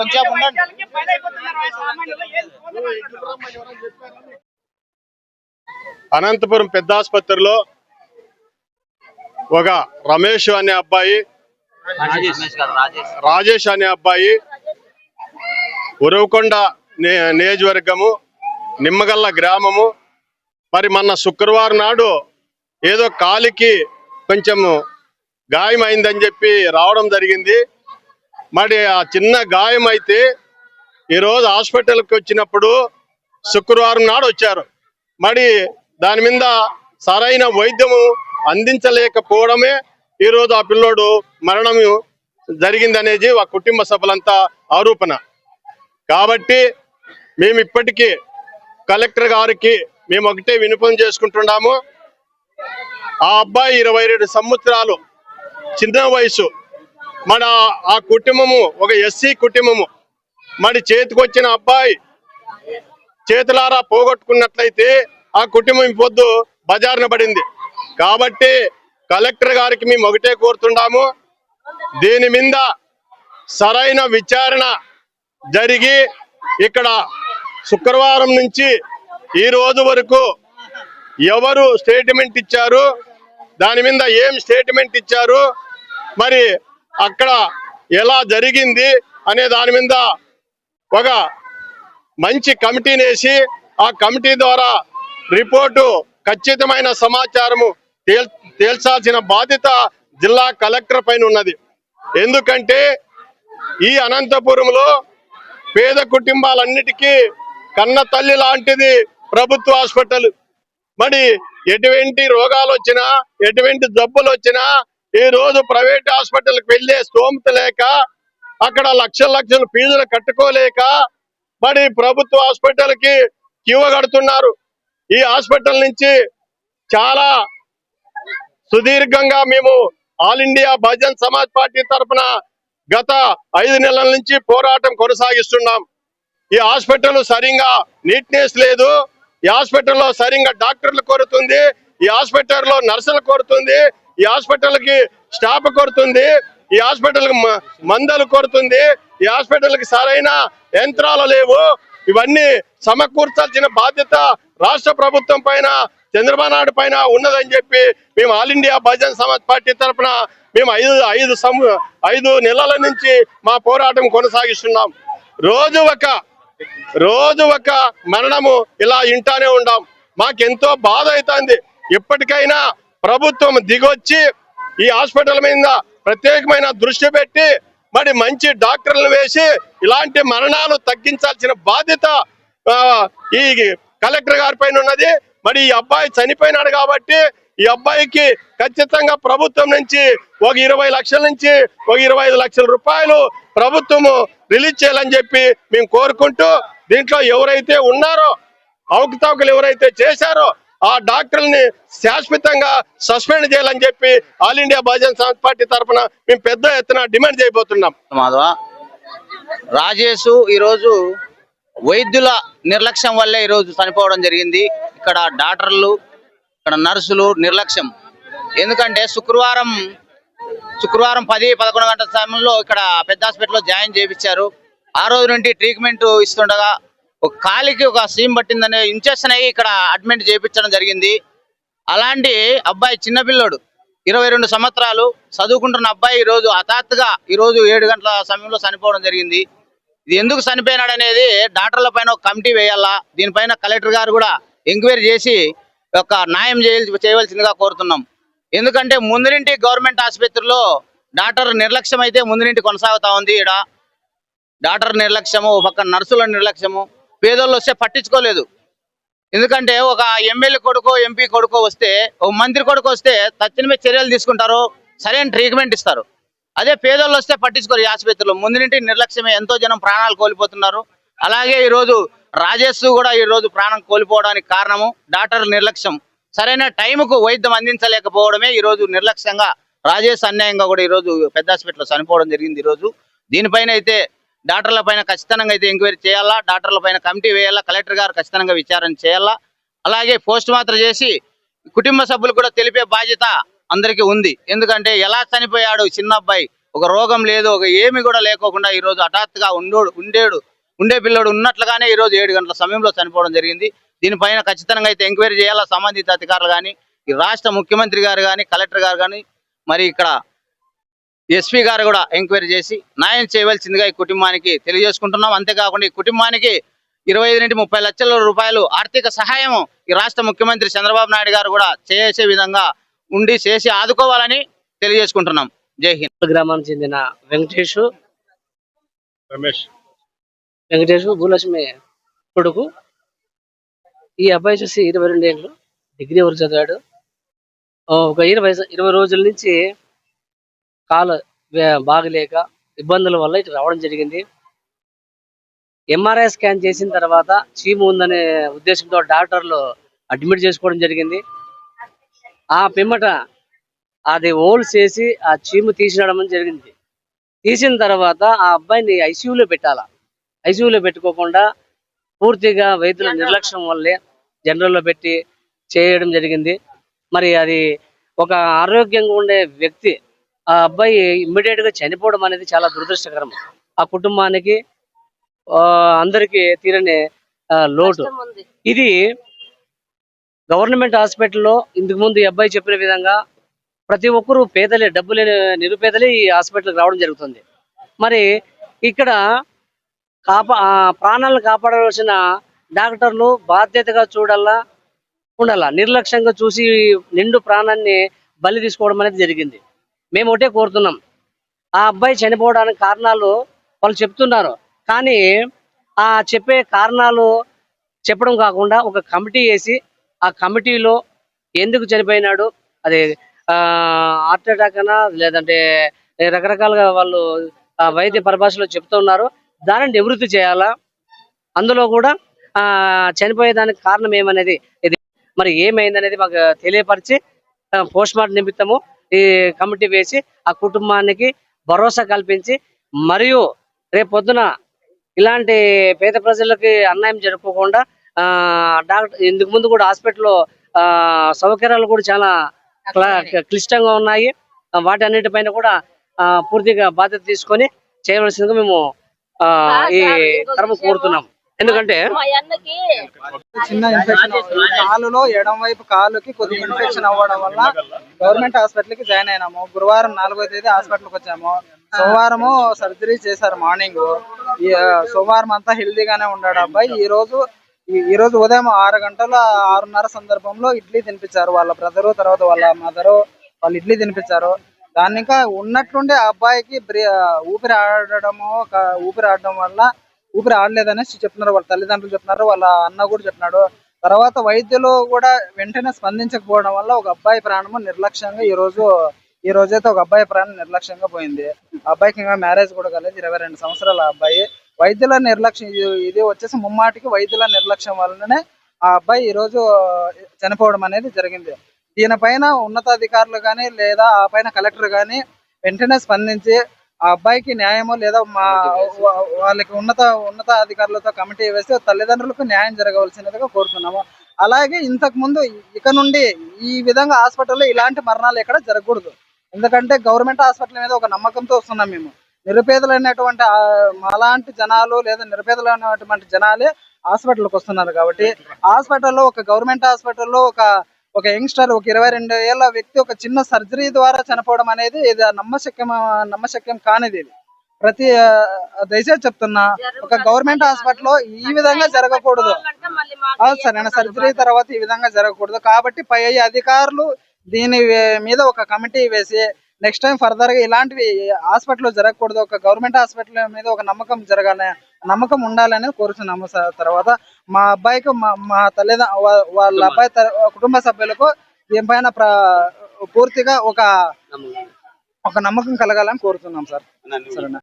కొంచెం ఉండండి. అనంతపురం పెద్ద ఆసుపత్రిలో ఒక రమేష్ అనే అబ్బాయి రాజేష్ అనే అబ్బాయి ఉరవకొండ నే- నియోజకవర్గము నిమ్మగల్ల గ్రామము. మరి మొన్న శుక్రవారం నాడు ఏదో కాలికి కొంచెము గాయం అయిందని చెప్పి రావడం జరిగింది. మరి ఆ చిన్న గాయం అయితే ఈరోజు హాస్పిటల్కి వచ్చినప్పుడు శుక్రవారం నాడు వచ్చారు. మరి దాని మీద సరైన వైద్యము అందించలేకపోవడమే ఈరోజు ఆ పిల్లోడు మరణము జరిగిందనేది ఆ కుటుంబ సభలంతా ఆరోపణ. కాబట్టి మేము ఇప్పటికీ కలెక్టర్ గారికి మేము ఒకటే వినపం చేసుకుంటున్నాము. ఆ అబ్బాయి ఇరవై సంవత్సరాలు చిన్న వయసు మన ఆ కుటుంబము ఒక ఎస్సీ కుటుంబము మరి చేతికొచ్చిన అబ్బాయి చేతులారా పోగొట్టుకున్నట్లయితే ఆ కుటుంబం పొద్దు బజారున పడింది. కాబట్టి కలెక్టర్ గారికి మేము ఒకటే కోరుతున్నాము దీని మీద సరైన విచారణ జరిగి ఇక్కడ శుక్రవారం నుంచి ఈ రోజు వరకు ఎవరు స్టేట్మెంట్ ఇచ్చారు దాని మీద ఏం స్టేట్మెంట్ ఇచ్చారు మరి అక్కడ ఎలా జరిగింది అనే దాని మీద ఒక మంచి కమిటీని వేసి ఆ కమిటీ ద్వారా రిపోర్టు ఖచ్చితమైన సమాచారము తేల్ తేల్చాల్సిన బాధ్యత జిల్లా కలెక్టర్ పైన ఉన్నది. ఎందుకంటే ఈ అనంతపురంలో పేద కుటుంబాలన్నిటికీ కన్న తల్లి లాంటిది ప్రభుత్వ హాస్పిటల్. మరి ఎటువంటి రోగాలు వచ్చినా ఎటువంటి జబ్బులు వచ్చినా ఈ రోజు ప్రైవేట్ హాస్పిటల్కి వెళ్ళే స్తోమత లేక అక్కడ లక్షల లక్షల ఫీజులు కట్టుకోలేక మరి ప్రభుత్వ హాస్పిటల్కి క్యూ కడుతున్నారు. ఈ హాస్పిటల్ నుంచి చాలా సుదీర్ఘంగా మేము all India Bahujan Samaj party తరఫున గత ఐదు నెలల నుంచి పోరాటం కొనసాగిస్తున్నాం. ఈ హాస్పిటల్ సరిగా నీట్నెస్ లేదు. ఈ హాస్పిటల్లో సరిగా డాక్టర్లు కోరుతుంది. ఈ హాస్పిటల్లో నర్సులు కోరుతుంది. ఈ హాస్పిటల్కి స్టాఫ్ కొడుతుంది ఈ హాస్పిటల్కి మందలు మ- కొరుతుంది ఈ హాస్పిటల్కి సరైన యంత్రాలు లేవు. ఇవన్నీ సమకూర్చాల్సిన బాధ్యత రాష్ట్ర ప్రభుత్వం పైన చంద్రబాబు నాయుడు పైన ఉన్నదని చెప్పి మేము all India Bahujan Samaj party తరఫున మేము ఐదు ఐదు సం- ఐదు నెలల నుంచి మా పోరాటం కొనసాగిస్తున్నాం. రోజు ఒక రోజు ఒక మరణము ఇలా ఇంటానే ఉండాం. మాకెంతో బాధ అవుతుంది. ఎప్పటికైనా ప్రభుత్వం దిగొచ్చి ఈ హాస్పిటల్ మీద ప్రత్యేకమైన దృష్టి పెట్టి మరి మంచి డాక్టర్లు వేసి ఇలాంటి మరణాలు తగ్గించాల్సిన బాధ్యత ఈ కలెక్టర్ గారి పైన ఉన్నది. మరి ఈ అబ్బాయి చనిపోయినాడు కాబట్టి ఈ అబ్బాయికి ఖచ్చితంగా ప్రభుత్వం నుంచి ఒక ఇరవై లక్షల నుంచి ఒక ఇరవై ఐదు లక్షల రూపాయలు ప్రభుత్వము రిలీజ్ చేయాలని చెప్పి మేము కోరుకుంటూ దీంట్లో ఎవరైతే ఉన్నారో అవకతవకలు ఎవరైతే చేశారో ఆ డాక్టర్ని శాశ్వతంగా సస్పెండ్ చేయాలని చెప్పి all India Bahujan Samaj party తరఫున మేము పెద్ద ఎత్తున డిమాండ్ చేయబోతున్నాం. మాధవ రాజేష్ ఈరోజు వైద్యుల నిర్లక్ష్యం వల్లే ఈరోజు చనిపోవడం జరిగింది. ఇక్కడ డాక్టర్లు ఇక్కడ నర్సులు నిర్లక్ష్యం. ఎందుకంటే శుక్రవారం శుక్రవారం పది పదకొండు గంటల సమయంలో ఇక్కడ పెద్ద హాస్పిటల్లో జాయిన్ చేయించారు. ఆ రోజు నుండి ట్రీట్మెంట్ ఇస్తుండగా ఒక కాలికి ఒక సీమ్ పట్టిందనే ఇంజక్షన్ అయ్యి ఇక్కడ అడ్మిట్ చేయించడం జరిగింది. అలాంటి అబ్బాయి చిన్నపిల్లోడు ఇరవై రెండు సంవత్సరాలు చదువుకుంటున్న అబ్బాయి ఈ రోజు హఠాత్తుగా ఈ రోజు ఏడు గంటల సమయంలో చనిపోవడం జరిగింది. ఇది ఎందుకు చనిపోయినాడు అనేది డాక్టర్ల పైన ఒక కమిటీ వేయాలా దీనిపైన కలెక్టర్ గారు కూడా ఎంక్వైరీ చేసి ఒక న్యాయం చేయాల్సి చేయవలసిందిగా కోరుతున్నాం. ఎందుకంటే ముందునింటి గవర్నమెంట్ ఆసుపత్రిలో డాక్టర్ నిర్లక్ష్యం అయితే ముందునింటి కొనసాగుతా ఉంది ఈడ. డాక్టర్ నిర్లక్ష్యము ఒక పక్క నర్సుల నిర్లక్ష్యము పేదోళ్ళు వస్తే పట్టించుకోలేదు. ఎందుకంటే ఒక ఎమ్మెల్యే కొడుకో ఎంపీ కొడుకో వస్తే ఒక మంత్రి కొడుకు వస్తే తక్షణమే చర్యలు తీసుకుంటారు సరైన ట్రీట్మెంట్ ఇస్తారు. అదే పేదోళ్ళు వస్తే పట్టించుకోరు ఆసుపత్రిలో. ముందు నుండి నిర్లక్ష్యమే ఎంతో జనం ప్రాణాలు కోల్పోతున్నారు. అలాగే ఈ రోజు రాజేష్ కూడా ఈ రోజు ప్రాణం కోల్పోవడానికి కారణము డాక్టర్ నిర్లక్ష్యం. సరైన టైంకు వైద్యం అందించలేకపోవడమే ఈ రోజు నిర్లక్ష్యంగా రాజేష్ అన్యాయంగా కూడా ఈ రోజు పెద్ద హాస్పిటల్లో చనిపోవడం జరిగింది ఈ రోజు దీనిపైన అయితే డాక్టర్ల పైన ఖచ్చితంగా అయితే ఎంక్వైరీ చేయాలా? డాక్టర్ల పైన కమిటీ వేయాలా? కలెక్టర్ గారు ఖచ్చితంగా విచారణ చేయాలా? అలాగే పోస్ట్ మాత్రం చేసి కుటుంబ సభ్యులు కూడా తెలిపే బాధ్యత అందరికీ ఉంది. ఎందుకంటే ఎలా చనిపోయాడు చిన్న అబ్బాయి? ఒక రోగం లేదు ఒక ఏమి కూడా లేకోకుండా ఈ రోజు హఠాత్తుగా ఉండోడు ఉండేడు ఉండే పిల్లోడు ఉన్నట్లుగానే ఈ రోజు ఏడు గంటల సమయంలో చనిపోవడం జరిగింది. దీనిపైన ఖచ్చితంగా అయితే ఎంక్వైరీ చేయాలా? సంబంధిత అధికారులు కానీ ఈ రాష్ట్ర ముఖ్యమంత్రి గారు కానీ కలెక్టర్ గారు కానీ మరి ఇక్కడ ఎస్పీ గారు కూడా ఎంక్వైరీ చేసి న్యాయం చేయవలసిందిగా ఈ కుటుంబానికి తెలియజేసుకుంటున్నాం. అంతేకాకుండా ఈ కుటుంబానికి ఇరవై ఐదు నుండి ముప్పై లక్షల రూపాయలు ఆర్థిక సహాయం ఈ రాష్ట్ర ముఖ్యమంత్రి చంద్రబాబు నాయుడు గారు కూడా చేసే విధంగా ఉండి చేసి ఆదుకోవాలని తెలియజేసుకుంటున్నాం. జై హింద్. గ్రామానికి చెందిన వెంకటేష్ రమేష్. వెంకటేష్ భూలక్ష్మి కొడుకు. ఈ అబ్బాయి వచ్చేసి ఇరవై రెండు ఏళ్ళు డిగ్రీ వరకు చదివాడు. ఒక ఇరవై ఇరవై రోజుల నుంచి కాలు బాగలేక ఇబ్బందుల వల్ల ఇటు రావడం జరిగింది. ఎంఆర్ఐ స్కాన్ చేసిన తర్వాత చీము ఉందనే ఉద్దేశంతో డాక్టర్లు అడ్మిట్ చేసుకోవడం జరిగింది. ఆ పిమ్మట అది ఓల్ చేసి ఆ చీము తీసినడం జరిగింది. తీసిన తర్వాత ఆ అబ్బాయిని ఐసీయూలో పెట్టాలా? ఐసీయూలో పెట్టుకోకుండా పూర్తిగా వైద్యుల నిర్లక్ష్యం వల్లే జనరల్లో పెట్టి చేయడం జరిగింది. మరి అది ఒక ఆరోగ్యంగా ఉండే వ్యక్తి ఆ అబ్బాయి ఇమ్మీడియట్గా చనిపోవడం అనేది చాలా దురదృష్టకరం. ఆ కుటుంబానికి అందరికీ తీరని లోటు. ఇది గవర్నమెంట్ హాస్పిటల్లో ఇంతకు ముందు ఈ అబ్బాయి చెప్పిన విధంగా ప్రతి ఒక్కరూ పేదలే డబ్బు లేని నిరుపేదలే ఈ హాస్పిటల్కి రావడం జరుగుతుంది. మరి ఇక్కడ కాపా ప్రాణాలను కాపాడవలసిన డాక్టర్లు బాధ్యతగా చూడాలా ఉండాలా? నిర్లక్ష్యంగా చూసి నిండు ప్రాణాన్ని బలి తీసుకోవడం అనేది జరిగింది. మేము ఒకటే కోరుతున్నాం. ఆ అబ్బాయి చనిపోవడానికి కారణాలు వాళ్ళు చెప్తున్నారు. కానీ ఆ చెప్పే కారణాలు చెప్పడం కాకుండా ఒక కమిటీ వేసి ఆ కమిటీలో ఎందుకు చనిపోయినాడు అది హార్ట్ అటాక్ అనా లేదంటే రకరకాలుగా వాళ్ళు వైద్య పరిభాషలో చెప్తున్నారు దానిని నివృత్తి చేయాలా? అందులో కూడా చనిపోయేదానికి కారణం ఏమనేది ఇది. మరి ఏమైందనేది మాకు తెలియపరిచి పోస్ట్ మార్టం నిమిత్తము ఈ కమిటీ వేసి ఆ కుటుంబానికి భరోసా కల్పించి మరియు రేపు పొద్దున ఇలాంటి పేద ప్రజలకి అన్యాయం జరగకుండా ఆ డాక్టర్ ఇందుకు ముందు కూడా హాస్పిటల్లో సౌకర్యాలు కూడా చాలా క్ల- క్లిష్టంగా ఉన్నాయి. వాటి అన్నిటిపైన కూడా పూర్తిగా బాధ్యత తీసుకొని చేయవలసిందిగా మేము ఈ తరము కోరుతున్నాం ఎందుకంటే చిన్న ఇన్ఫెక్షన్ కాలులో ఎడం వైపు కాలుకి కొద్దిగా ఇన్ఫెక్షన్ అవ్వడం వల్ల గవర్నమెంట్ హాస్పిటల్కి జాయిన్ అయినాము. గురువారం నాలుగో తేదీ హాస్పిటల్కి వచ్చాము. సోమవారము సర్జరీ చేశారు మార్నింగ్. సోమవారం అంతా హెల్దీగానే ఉన్నాడు అబ్బాయి. ఈ రోజు ఈ- రోజు ఉదయం ఆరు గంటల ఆరున్నర సందర్భంలో ఇడ్లీ తినిపించారు. వాళ్ళ బ్రదరు తర్వాత వాళ్ళ మదరు వాళ్ళు ఇడ్లీ తినిపించారు. దాన్ని ఇంకా ఉన్నట్టుండి ఆ అబ్బాయికి ఊపిరి ఆడడము ఊపిరి ఆడడం వల్ల ఊపిరి ఆడలేదనేసి చెప్తున్నారు వాళ్ళ తల్లిదండ్రులు చెప్తున్నారు వాళ్ళ అన్న కూడా చెప్పినాడు. తర్వాత వైద్యులు కూడా వెంటనే స్పందించకపోవడం వల్ల ఒక అబ్బాయి ప్రాణము నిర్లక్ష్యంగా ఈ రోజు ఈ రోజైతే ఒక అబ్బాయి ప్రాణం నిర్లక్ష్యంగా పోయింది. ఆ అబ్బాయికి ఇంకా మ్యారేజ్ కూడా కాలేదు ఇరవై రెండు సంవత్సరాల అబ్బాయి. వైద్యుల నిర్లక్ష్యం ఇది- ఇది వచ్చేసి ముమ్మాటికి వైద్యుల నిర్లక్ష్యం వల్లనే ఆ అబ్బాయి ఈ రోజు చనిపోవడం అనేది జరిగింది. దీనిపైన ఉన్నతాధికారులు కానీ లేదా ఆ పైన కలెక్టర్ కానీ వెంటనే స్పందించి ఆ అబ్బాయికి న్యాయమో లేదా మా వాళ్ళకి ఉన్నత ఉన్నత అధికారులతో కమిటీ వేసి తల్లిదండ్రులకు న్యాయం జరగవలసినదిగా కోరుతున్నాము. అలాగే ఇంతకు ముందు ఇక నుండి ఈ విధంగా హాస్పిటల్లో ఇలాంటి మరణాలు ఎక్కడ జరగకూడదు. ఎందుకంటే గవర్నమెంట్ హాస్పిటల్ మీద ఒక నమ్మకంతో వస్తున్నాం మేము. నిరుపేదలైనటువంటి అనేటువంటి మాలాంటి జనాలు లేదా నిరుపేదలైనటువంటి జనాలే హాస్పిటల్కి వస్తున్నారు కాబట్టి హాస్పిటల్లో ఒక గవర్నమెంట్ హాస్పిటల్లో ఒక ఒక యంగ్స్టర్ ఒక ఇరవై రెండు ఏళ్ళ వ్యక్తి ఒక చిన్న సర్జరీ ద్వారా చనిపోవడం అనేది ఇది నమ్మశక్యం నమ్మశక్యం కానిది ఇది. ప్రతి దయచేసి చెప్తున్నా ఒక గవర్నమెంట్ హాస్పిటల్లో ఈ విధంగా జరగకూడదు. సరైన సర్జరీ తర్వాత. ఈ విధంగా జరగకూడదు. కాబట్టి పై అధికారులు దీని మీద ఒక కమిటీ వేసి నెక్స్ట్ టైం ఫర్దర్గా ఇలాంటివి హాస్పిటల్లో జరగకూడదు. ఒక గవర్నమెంట్ హాస్పిటల్ మీద ఒక నమ్మకం జరగాలి నమ్మకం ఉండాలని కోరుతున్నాము సార్. తర్వాత మా అబ్బాయికి మా మా తల్లిద వాళ్ళ అబ్బాయి కుటుంబ సభ్యులకు దీనిపైన ప్ర- పూర్తిగా ఒక ఒక నమ్మకం కలగాలని కోరుతున్నాం సార్. సరేనా?